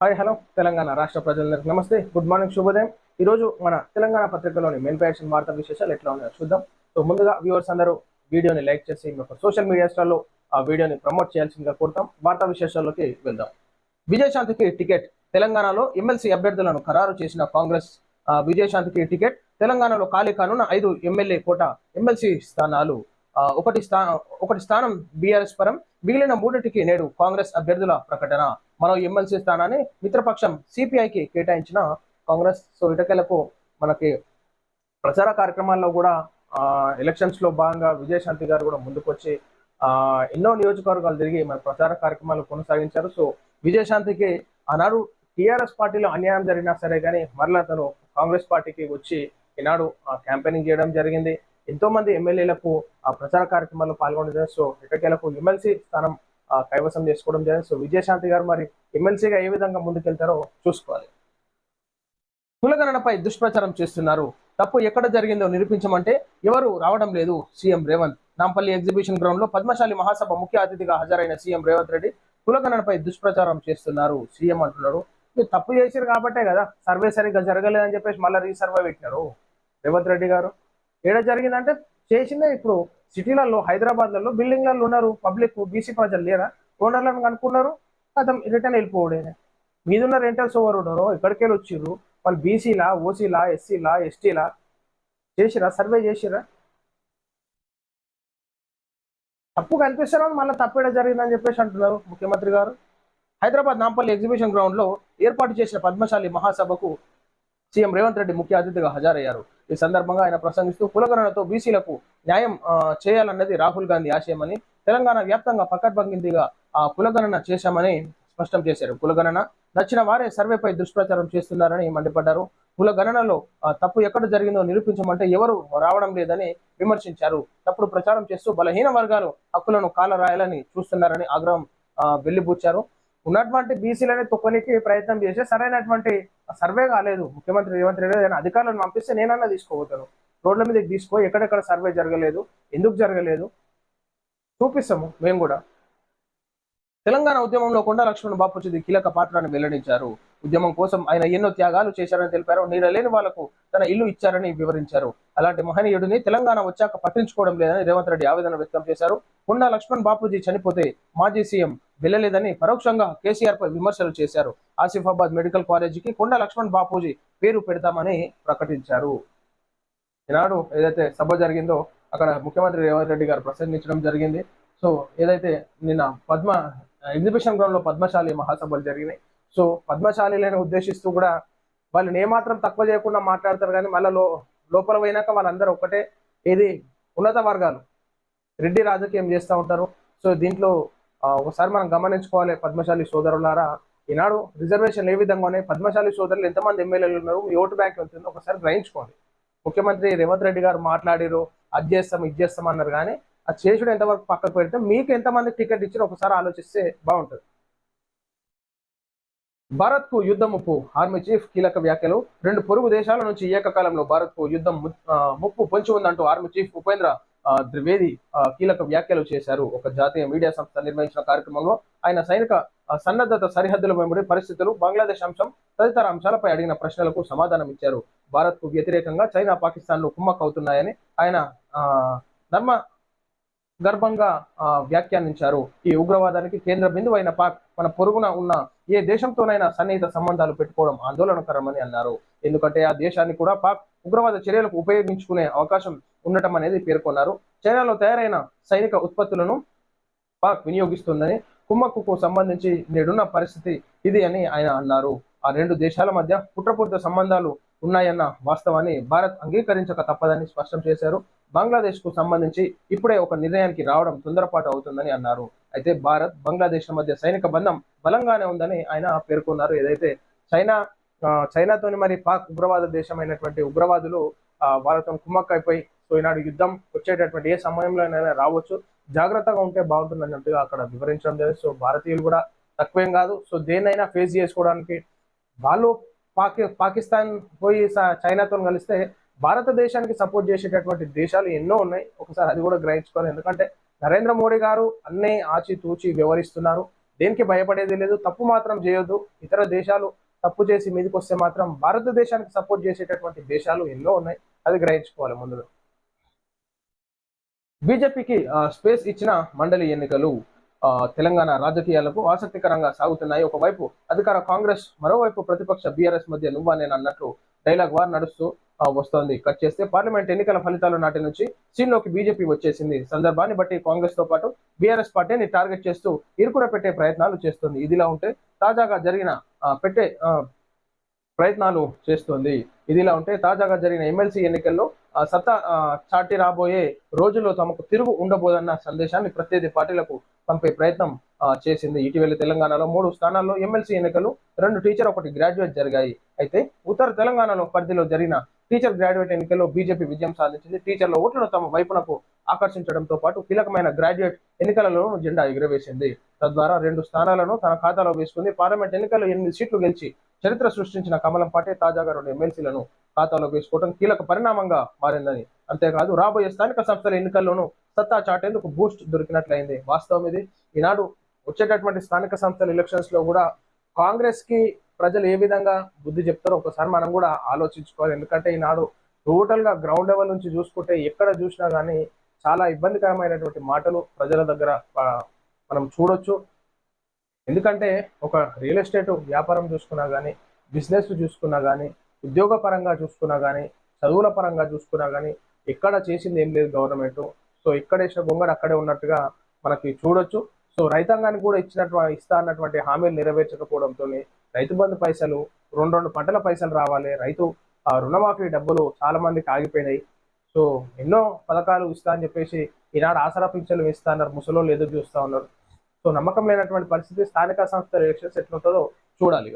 Hi hello Telangana రాష్ట్ర ప్రజలందరికీ నమస్తే. గుడ్ మార్నింగ్ శుభోదయం. ఈరోజు మన తెలంగాణ పత్రికలోని మెయిన్ ప్యాషన్ వార్తా విశేషాలు ఎట్లా ఉన్నాయో చూద్దాం. సో ముందుగా వ్యూవర్స్ అందరూ వీడియోని లైక్ చేసి మీ సోషల్ మీడియా స్టాల్లో ఆ వీడియోని ప్రమోట్ చేయాల్సిందిగా కోరుతాం. వార్తా విశేషాల్లోకి వెళ్దాం. విజయశాంతికి టికెట్. తెలంగాణలో ఎమ్మెల్సీ అభ్యర్థులను ఖరారు చేసిన కాంగ్రెస్ ఆ, విజయశాంతికి టికెట్. తెలంగాణలో ఖాళీ కానున్న ఐదు ఎమ్మెల్యే కోట ఎమ్మెల్సీ స్థానాలు. ఒకటి స్థానం ఒకటి స్థానం బీఆర్ఎస్ పరం మిగిలిన మూడింటికి నేడు కాంగ్రెస్ అభ్యర్థుల ప్రకటన. మరో ఎమ్మెల్సీ స్థానాన్ని మిత్రపక్షం సిపిఐకి కేటాయించిన కాంగ్రెస్ సో ఇటకెలకు మనకి ప్రచార కార్యక్రమాల్లో కూడా ఎలక్షన్స్లో భాగంగా విజయశాంతి గారు కూడా ముందుకొచ్చి ఎన్నో నియోజకవర్గాలు తిరిగి మన ప్రచార కార్యక్రమాలు కొనసాగించారు. సో విజయశాంతికి ఆనాడు టిఆర్ఎస్ పార్టీలో అన్యాయం జరిగినా సరే కానీ మరలా తను కాంగ్రెస్ పార్టీకి వచ్చి ఈనాడు క్యాంపెయినింగ్ చేయడం జరిగింది. ఎంతో మంది ఎమ్మెల్యేలకు ఆ ప్రచార కార్యక్రమాల్లో పాల్గొనడం సో ఇటకేలకు ఎమ్మెల్సీ స్థానం కైవసం చేసుకోవడం జరిగింది. సో విజయశాంతి గారు మరి ఎమ్మెల్సీగా ఏ విధంగా ముందుకెళ్తారో చూసుకోవాలి. కులగణనపై దుష్ప్రచారం చేస్తున్నారు. తప్పు ఎక్కడ జరిగిందో నిరూపించమంటే ఎవరు రావడం లేదు సీఎం రేవంత్. నాంపల్లి ఎగ్జిబిషన్ గ్రౌండ్లో పద్మశాలి మహాసభ ముఖ్య అతిథిగా హాజరైన సీఎం రేవంత్ రెడ్డి కులగణనపై దుష్ప్రచారం చేస్తున్నారు. సీఎం అంటున్నారు మీరు తప్పు చేశారు కాబట్టే కదా సర్వే సరిగ్గా జరగలేదని చెప్పేసి మళ్ళీ రీసర్వే పెట్టినారు. రేవంత్ రెడ్డి గారు ఏడ జరిగిందంటే చేసిందే ఇప్పుడు సిటీలలో హైదరాబాద్లలో బిల్డింగ్లలో ఉన్నారు. పబ్లిక్ బీసీ ప్రజలు లేరా? ఓనర్లను కనుక్కున్నారు? అతను రిటర్న్ వెళ్ళిపోవడేనే మీదున్న రెంటల్స్ ఎవరు ఉన్నారో ఎక్కడికి వెళ్ళి వచ్చిర్రు? వాళ్ళు బీసీలా ఓసీలా ఎస్సీలా ఎస్టీలా? చేసిరా సర్వే చేసిరా తప్పు కనిపిస్తున్నారు మళ్ళీ తప్పేడా జరిగిందని చెప్పేసి అంటున్నారు ముఖ్యమంత్రి గారు. హైదరాబాద్ నాంపల్లి ఎగ్జిబిషన్ గ్రౌండ్లో ఏర్పాటు చేసిన పద్మశాలి మహాసభకు సీఎం రేవంత్ రెడ్డి ముఖ్య అతిథిగా హాజరయ్యారు. ఈ సందర్భంగా ఆయన ప్రసంగిస్తూ కులగణనతో బీసీలకు న్యాయం చేయాలన్నది రాహుల్ గాంధీ ఆశయమని తెలంగాణ వ్యాప్తంగా పకడ్బందీగా ఆ కులగణన చేశామని స్పష్టం చేశారు. కులగణన నచ్చిన వారే సర్వేపై దుష్ప్రచారం చేస్తున్నారని మండిపడ్డారు. కులగణనలో తప్పు ఎక్కడ జరిగిందో నిరూపించమంటే ఎవరు రావడం లేదని విమర్శించారు. తప్పుడు ప్రచారం చేస్తూ బలహీన వర్గాలు హక్కులను కాలరాయాలని చూస్తున్నారని ఆగ్రహం ఆ, ఉన్నటువంటి బీసీలని తొక్కనికి ప్రయత్నం చేసి సరైనటువంటి సర్వే కాలేదు. ముఖ్యమంత్రి రేవంత్ రెడ్డి ఆయన అధికారులను పంపిస్తే నేనన్నా తీసుకోబోతాను. రోడ్ల మీదకి తీసుకో ఎక్కడెక్కడ సర్వే జరగలేదు ఎందుకు జరగలేదు చూపిస్తాము మేము కూడా. తెలంగాణ ఉద్యమంలో కొండ లక్ష్మణ్ బాపూజీ కీలక పాత్రను వెల్లడించారు. ఉద్యమం కోసం ఆయన ఎన్నో త్యాగాలు చేశారని తెలిపారు. నీడలేని వాళ్ళకు తన ఇల్లు ఇచ్చారని వివరించారు. అలాంటి మహనీయుడిని తెలంగాణ వచ్చాక పట్టించుకోవడం లేదని రేవంత్ రెడ్డి ఆవేదన వ్యక్తం చేశారు. కొండ లక్ష్మణ్ బాపూజీ చనిపోతే మాజీ సీఎం వెళ్ళలేదని పరోక్షంగా కేసీఆర్ పై విమర్శలు చేశారు. ఆసిఫాబాద్ మెడికల్ కాలేజీకి కొండ లక్ష్మణ్ బాపూజీ పేరు పెడతామని ప్రకటించారు. ఈనాడు ఏదైతే సభ జరిగిందో అక్కడ ముఖ్యమంత్రి రేవంత్ రెడ్డి గారు ప్రసంగించడం జరిగింది. సో ఏదైతే నిన్న పద్మ ఎగ్జిబిషన్ గ్రౌండ్లో పద్మశాలి మహాసభలు జరిగినాయి. సో పద్మశాలిలను ఉద్దేశిస్తూ కూడా వాళ్ళని ఏమాత్రం తక్కువ చేయకుండా మాట్లాడతారు కానీ మళ్ళీ లోపల పోయినాక వాళ్ళందరూ ఒకటే ఏది ఉన్నత వర్గాలు. రెడ్డి రాజకీయం చేస్తూ ఉంటారు. సో దీంట్లో ఒకసారి మనం గమనించుకోవాలి పద్మశాలి సోదరులారా. ఈనాడు రిజర్వేషన్ ఏ విధంగానే పద్మశాలి సోదరులు ఎంతమంది ఎమ్మెల్యేలు ఉన్నారు? మీ ఓటు బ్యాంక్ వెళ్తుంది ఒకసారి గ్రహించుకోండి. ముఖ్యమంత్రి రేవంత్ రెడ్డి గారు మాట్లాడిరు అది చేస్తాం ఇది చేస్తాం అన్నారు కానీ అది చేసుడు ఎంతవరకు పక్కకు పెడితే మీకు ఎంతమంది టికెట్ ఇచ్చిన ఒకసారి ఆలోచిస్తే బాగుంటుంది. భారత్కు ముప్పు ఆర్మీ చీఫ్ కీలక వ్యాఖ్యలు. రెండు పొరుగు దేశాల నుంచి ఏకకాలంలో భారత్కు యుద్ధం ముప్పు పొంచి ఉందంటూ ఆర్మీ చీఫ్ ఉపేంద్ర ద్వివేది కీలక వ్యాఖ్యలు చేశారు. ఒక జాతీయ మీడియా సంస్థ నిర్వహించిన కార్యక్రమంలో ఆయన సైనిక సన్నద్ధత సరిహద్దుల వెంబడి పరిస్థితులు బంగ్లాదేశ్ అంశం తదితర అంశాలపై అడిగిన ప్రశ్నలకు సమాధానం ఇచ్చారు. భారత్కు వ్యతిరేకంగా చైనా పాకిస్తాన్లు కుమ్మక్కవుతున్నాయని ఆయన నర్మ గర్భంగా ఆ, వ్యాఖ్యానించారు. ఈ ఉగ్రవాదానికి కేంద్ర బిందువు అయిన పాక్ మన పొరుగున ఉన్న ఏ దేశంతోనైనా సన్నిహిత సంబంధాలు పెట్టుకోవడం ఆందోళనకరమని అన్నారు. ఎందుకంటే ఆ దేశాన్ని కూడా పాక్ ఉగ్రవాద చర్యలకు ఉపయోగించుకునే అవకాశం ఉండటం అనేది పేర్కొన్నారు. చైనాలో తయారైన సైనిక ఉత్పత్తులను పాక్ వినియోగిస్తుందని కుమ్మక్కుకు సంబంధించి నేడున్న పరిస్థితి ఇది అని ఆయన అన్నారు. ఆ రెండు దేశాల మధ్య కుట్రపూరిత సంబంధాలు ఉన్నాయన్న వాస్తవాన్ని భారత్ అంగీకరించక తప్పదని స్పష్టం చేశారు. బంగ్లాదేశ్కు సంబంధించి ఇప్పుడే ఒక నిర్ణయానికి రావడం తొందరపాటు అవుతుందని అన్నారు. అయితే భారత్ బంగ్లాదేశ్ మధ్య సైనిక బంధం బలంగానే ఉందని ఆయన పేర్కొన్నారు. ఏదైతే చైనా చైనాతోని మరి పాక్ ఉగ్రవాద దేశమైనటువంటి ఉగ్రవాదులు భారతం వాళ్ళతో కుమ్మక్కైపోయి సో ఈనాడు యుద్ధం వచ్చేటటువంటి ఏ సమయంలోనైనా రావచ్చు. జాగ్రత్తగా ఉంటే బాగుంటుంది అన్నట్టుగా అక్కడ వివరించడం లేదు సో భారతీయులు కూడా తక్కువేం కాదు. సో దేన్నైనా ఫేస్ చేసుకోవడానికి వాళ్ళు పాకి పాకిస్తాన్ పోయి చైనాతో కలిస్తే భారతదేశానికి సపోర్ట్ చేసేటటువంటి దేశాలు ఎన్నో ఉన్నాయి. ఒకసారి అది కూడా గ్రహించుకోవాలి. ఎందుకంటే నరేంద్ర మోడీ గారు అన్నీ ఆచితూచి వ్యవహరిస్తున్నారు. దేనికి భయపడేది లేదు. తప్పు మాత్రం చేయొద్దు. ఇతర దేశాలు తప్పు చేసి మీదకి వస్తే మాత్రం భారతదేశానికి సపోర్ట్ చేసేటటువంటి దేశాలు ఎన్నో ఉన్నాయి. అది గ్రహించుకోవాలి ముందుగా. బీజేపీకి స్పేస్ ఇచ్చిన మండలి ఎన్నికలు తెలంగాణ రాజకీయాలకు ఆసక్తికరంగా సాగుతున్నాయి. ఒకవైపు అధికార కాంగ్రెస్ మరోవైపు ప్రతిపక్ష బీఆర్ఎస్ మధ్య నువ్వా నేను అన్నట్లు డైలాగ్ వార్ నడుస్తూ వస్తోంది. కట్ చేస్తే పార్లమెంట్ ఎన్నికల ఫలితాలు నాటి నుంచి సీన్లోకి బీజేపీ వచ్చేసింది. సందర్భాన్ని బట్టి కాంగ్రెస్తో పాటు బీఆర్ఎస్ పార్టీని టార్గెట్ చేస్తూ ఇరుకున పెట్టే ప్రయత్నాలు చేస్తుంది. ఇదిలా ఉంటే తాజాగా జరిగిన ఆ, పెట్టే ప్రయత్నాలు చేస్తుంది. ఇదిలా ఉంటే తాజాగా జరిగిన ఎమ్మెల్సీ ఎన్నికల్లో సత్తా చాటి రాబోయే రోజుల్లో తమకు తిరుగు ఉండబోదన్న సందేశాన్ని ప్రత్యర్థి పార్టీలకు పంపే ప్రయత్నం చేసింది. ఇటీవల తెలంగాణలో మూడు స్థానాల్లో ఎమ్మెల్సీ ఎన్నికలు రెండు టీచర్ ఒకటి గ్రాడ్యుయేట్ జరిగాయి. అయితే ఉత్తర తెలంగాణలో పరిధిలో జరిగిన టీచర్ గ్రాడ్యుయేట్ ఎన్నికల్లో బీజేపీ విజయం సాధించింది. టీచర్ల ఓట్లను తమ వైపునకు ఆకర్షించడంతో పాటు కీలకమైన గ్రాడ్యుయేట్ ఎన్నికలలో జెండా ఎగురవేసింది. తద్వారా రెండు స్థానాలను తన ఖాతాలో వేసుకుంది. పార్లమెంట్ ఎన్నికల్లో ఎనిమిది సీట్లు గెలిచి చరిత్ర సృష్టించిన కమలం పాటే తాజాగా రెండు ఎమ్మెల్సీలను ఖాతాలో వేసుకోవడం కీలక పరిణామంగా మారిందని. అంతేకాదు రాబోయే స్థానిక సంస్థల ఎన్నికల్లోనూ సత్తా చాటేందుకు బూస్ట్ దొరికినట్లయింది. వాస్తవం ఇది. ఈనాడు వచ్చేటటువంటి స్థానిక సంస్థల ఎలక్షన్స్లో కూడా కాంగ్రెస్కి ప్రజలు ఏ విధంగా బుద్ధి చెప్తారో ఒకసారి మనం కూడా ఆలోచించుకోవాలి. ఎందుకంటే ఈనాడు టోటల్గా గ్రౌండ్ లెవెల్ నుంచి చూసుకుంటే ఎక్కడ చూసినా కానీ చాలా ఇబ్బందికరమైనటువంటి మాటలు ప్రజల దగ్గర మనం చూడొచ్చు. ఎందుకంటే ఒక రియల్ ఎస్టేట్ వ్యాపారం చూసుకున్నా కానీ బిజినెస్ చూసుకున్నా కానీ ఉద్యోగ పరంగా చూసుకున్నా కానీ చదువుల పరంగా చూసుకున్నా కానీ ఎక్కడ చేసింది ఏం లేదు గవర్నమెంట్ సో ఎక్కడ వేసిన గొంగడు అక్కడే ఉన్నట్టుగా మనకి చూడొచ్చు. సో రైతాంగానికి కూడా ఇచ్చినట్టు ఇస్తా అన్నటువంటి హామీలు నెరవేర్చకపోవడంతో రైతు బంధు పైసలు రెండు రెండు పంటల పైసలు రావాలి రైతు ఆ, రుణమాఫీ డబ్బులు చాలా మందికి ఆగిపోయినాయి. సో ఎన్నో పథకాలు ఇస్తా అని చెప్పేసి ఈనాడు ఆసరా పింఛన్లు ఇస్తా అన్నారు ముసలోళ్ళు ఎదురు చూస్తా ఉన్నారు. సో నమ్మకం లేనటువంటి పరిస్థితి స్థానిక సంస్థల ఎలక్షన్స్ ఎట్లుంటుందో చూడాలి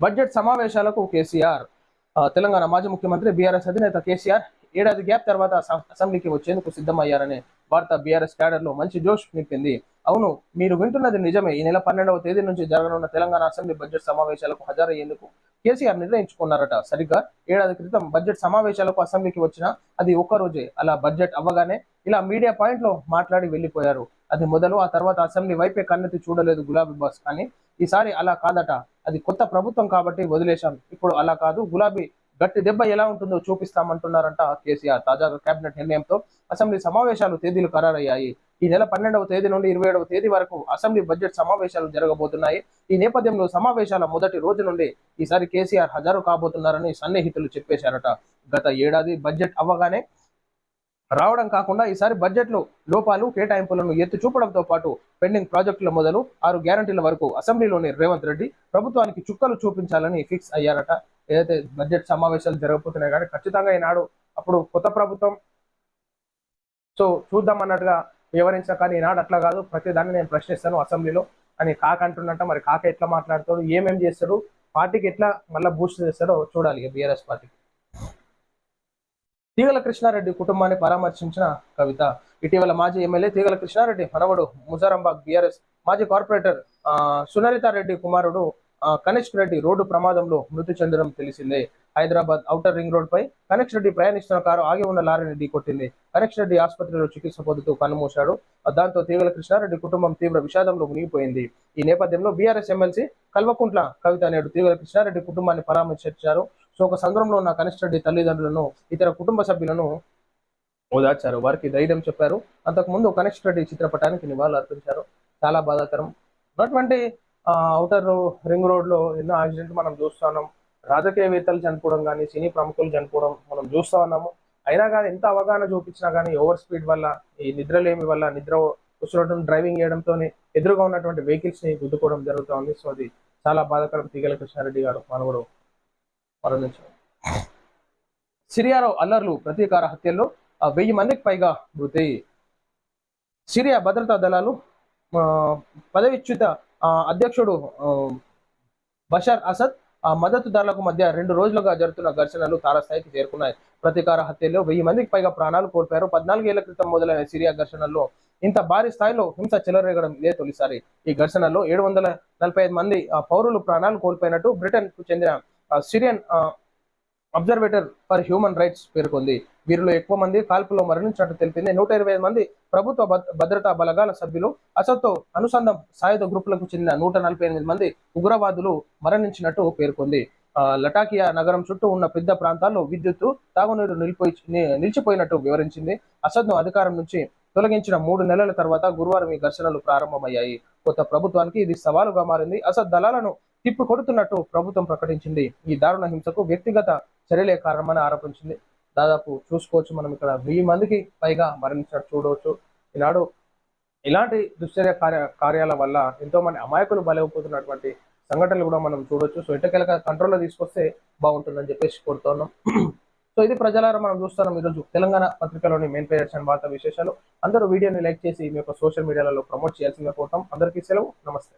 బడ్జెట్ సమావేశాలకు కేసీఆర్ తెలంగాణ మాజీ ముఖ్యమంత్రి బీఆర్ఎస్ అధినేత కేసీఆర్ ఏడాది గ్యాప్ తర్వాత అసెంబ్లీకి వచ్చేందుకు సిద్ధమయ్యారని భారత బీఆర్ఎస్ క్యాడర్లో మంచి జోష్ నింపింది అవును మీరు వింటున్నది నిజమే. ఈ నెల పన్నెండవ తేదీ నుంచి జరగనున్న తెలంగాణ అసెంబ్లీ బడ్జెట్ సమావేశాలకు హాజరయ్యేందుకు కేసీఆర్ నిర్ణయించుకున్నారట. సరిగ్గా ఏడాది క్రితం బడ్జెట్ సమావేశాలకు అసెంబ్లీకి వచ్చిన అది ఒక్క రోజే అలా బడ్జెట్ అవ్వగానే ఇలా మీడియా పాయింట్లో మాట్లాడి వెళ్ళిపోయారు. అది మొదలు ఆ తర్వాత అసెంబ్లీ వైపే కన్నెత్తి చూడలేదు గులాబీ బాస్. కానీ ఈసారి అలా కాదట. అది కొత్త ప్రభుత్వం కాబట్టి వదిలేశాం. ఇప్పుడు అలా కాదు. గులాబీ గట్టి దెబ్బ ఎలా ఉంటుందో చూపిస్తామంటున్నారంట కేసీఆర్. తాజాగా కేబినెట్ నిర్ణయంతో అసెంబ్లీ సమావేశాలు తేదీలు ఖరారయ్యాయి. ఈ నెల పన్నెండవ తేదీ నుండి ఇరవై ఏడవ తేదీ వరకు అసెంబ్లీ బడ్జెట్ సమావేశాలు జరగబోతున్నాయి. ఈ నేపథ్యంలో సమావేశాల మొదటి రోజు నుండి ఈసారి కేసీఆర్ హజారు కాబోతున్నారని సన్నిహితులు చెప్పేశారట. గత ఏడాది బడ్జెట్ అవ్వగానే రావడం కాకుండా ఈసారి బడ్జెట్లో లోపాలు కేటాయింపులను ఎత్తి చూపడంతో పాటు పెండింగ్ ప్రాజెక్టుల మొదలు ఆరు గ్యారంటీల వరకు అసెంబ్లీలోని రేవంత్ రెడ్డి ప్రభుత్వానికి చుక్కలు చూపించాలని ఫిక్స్ అయ్యారట ఏదైతే బడ్జెట్ సమావేశాలు జరగబోతున్నాయి కానీ ఖచ్చితంగా ఈనాడు అప్పుడు కొత్త ప్రభుత్వం సో చూద్దాం అన్నట్టుగా వివరించిన కానీ ఈనాడు అట్లా కాదు. ప్రతిదాన్ని నేను ప్రశ్నిస్తాను అసెంబ్లీలో. అని కాక అంటున్నట్ట మరి కాక ఎట్లా మాట్లాడతాడు ఏమేం చేస్తాడు పార్టీకి ఎట్లా మళ్ళీ బూస్ట్ చేస్తాడో చూడాలి బీఆర్ఎస్ పార్టీకి. తీగల కృష్ణారెడ్డి కుటుంబాన్ని పరామర్శించిన కవిత ఇటీవల మాజీ ఎమ్మెల్యే తీగల కృష్ణారెడ్డి మనవడు ముజారంబాగ్ బీఆర్ఎస్ మాజీ కార్పొరేటర్ సునరితారెడ్డి కుమారుడు కనిష్క్ రెడ్డి రోడ్డు ప్రమాదంలో మృతి చెందడం తెలిసిందే. హైదరాబాద్ ఔటర్ రింగ్ రోడ్ పై కనిక్ష్ రెడ్డి ప్రయాణిస్తున్న కారు ఆగి ఉన్న లారీని ఢీకొట్టింది. కనిక్ష్ రెడ్డి ఆసుపత్రిలో చికిత్స పొందుతూ కన్నుమూశాడు. దాంతో తీగల కృష్ణారెడ్డి కుటుంబం తీవ్ర విషాదంలో మునిగిపోయింది. ఈ నేపథ్యంలో బీఆర్ఎస్ ఎమ్మెల్సీ కల్వకుంట్ల కవిత నేడు తీగల కృష్ణారెడ్డి కుటుంబాన్ని పరామర్శించారు. సో ఒక సంద్రంలో ఉన్న కనిష్ఠ రెడ్డి తల్లిదండ్రులను ఇతర కుటుంబ సభ్యులను ఓదార్చారు. వారికి ధైర్యం చెప్పారు. అంతకుముందు కనిష్ఠ రెడ్డి చిత్రపటానికి నివాళులు అర్పించారు చాలా బాధాకరం. ఉన్నటువంటి అవుటర్ రింగ్ రోడ్లో ఎన్నో యాక్సిడెంట్లు మనం చూస్తున్నాం రాజకీయవేత్తలు చనిపోవడం కానీ సినీ ప్రముఖులు చనిపోవడం మనం చూస్తా ఉన్నాము. అయినా కానీ ఎంత అవగాహన చూపించినా కానీ ఓవర్ స్పీడ్ వల్ల ఈ నిద్రలేమి వల్ల నిద్ర కూర్చోవడం డ్రైవింగ్ చేయడంతో ఎదురుగా ఉన్నటువంటి వెహికల్స్ని గుద్దుకోవడం జరుగుతూ ఉంది. సో అది చాలా బాధాకరం. తీగల కృష్ణారెడ్డి గారు మనవడు మరణించారు. సిరియాలో అల్లర్లు ప్రతీకార హత్యల్లో వెయ్యి మందికి పైగా మృతి. సిరియా భద్రతా దళాలు పదవిచ్యుత అధ్యక్షుడు బషార్ అసద్ ఆ మద్దతుదారులకు మధ్య రెండు రోజులుగా జరుగుతున్న ఘర్షణలు తారస్థాయికి చేరుకున్నాయి. ప్రతీకార హత్యలో వెయ్యి మందికి పైగా ప్రాణాలు కోల్పోయారు. పద్నాలుగేళ్ళ క్రితం మొదలైన సిరియా ఘర్షణల్లో ఇంత భారీ స్థాయిలో హింస చెలరేగడం ఇదే తొలిసారి. ఈ ఘర్షణలో ఏడు వందల నలభై ఐదు మంది పౌరులు ప్రాణాలు కోల్పోయినట్టు బ్రిటన్కు చెందిన Syrian observatory for human rights పేర్కొంది. వీరిలో ఎక్కువ మంది కాల్పులో మరణించినట్టు తెలిపింది. నూట ఇరవై మంది ప్రభుత్వ భద్రతా బలగాల సభ్యులు అసత్తో అనుసంధం సాయుధ గ్రూపులకు చెందిన నూట నలభై ఎనిమిది మంది ఉగ్రవాదులు మరణించినట్టు పేర్కొంది. ఆ, లటాకియా నగరం చుట్టూ ఉన్న పెద్ద ప్రాంతాల్లో విద్యుత్తు తాగునీరు నిలిపోయి నిలిచిపోయినట్టు వివరించింది. అసద్ను అధికారం నుంచి తొలగించిన మూడు నెలల తర్వాత గురువారం ఈ ఘర్షణలు ప్రారంభమయ్యాయి. కొత్త ప్రభుత్వానికి ఇది సవాలుగా మారింది. అసద్ దళాలను తిప్పి కొడుతున్నట్టు ప్రభుత్వం ప్రకటించింది. ఈ దారుణ హింసకు వ్యక్తిగత చర్యలే కారణమని ఆరోపించింది. దాదాపు చూసుకోవచ్చు మనం ఇక్కడ వెయ్యి మందికి పైగా మరణించినట్టు చూడవచ్చు. ఈనాడు ఇలాంటి దుశ్చర్య కార్య కార్యాల వల్ల ఎంతో మంది అమాయకులు బలైపోతున్నటువంటి సంఘటనలు కూడా మనం చూడొచ్చు. సో ఎట్టకెలక కంట్రోల్లో తీసుకొస్తే బాగుంటుందని చెప్పేసి కోరుతున్నాం. సో ఇది ప్రజలారా మనం చూస్తున్నాం. ఈరోజు తెలంగాణ పత్రికలోని మెయిన్ పేజెస్ అండ్ వార్తా విశేషాలు. అందరూ వీడియోని లైక్ చేసి మీ యొక్క సోషల్ మీడియాలలో ప్రమోట్ చేయాల్సిందిగా కోరుతాం. అందరికీ సెలవు. నమస్తే.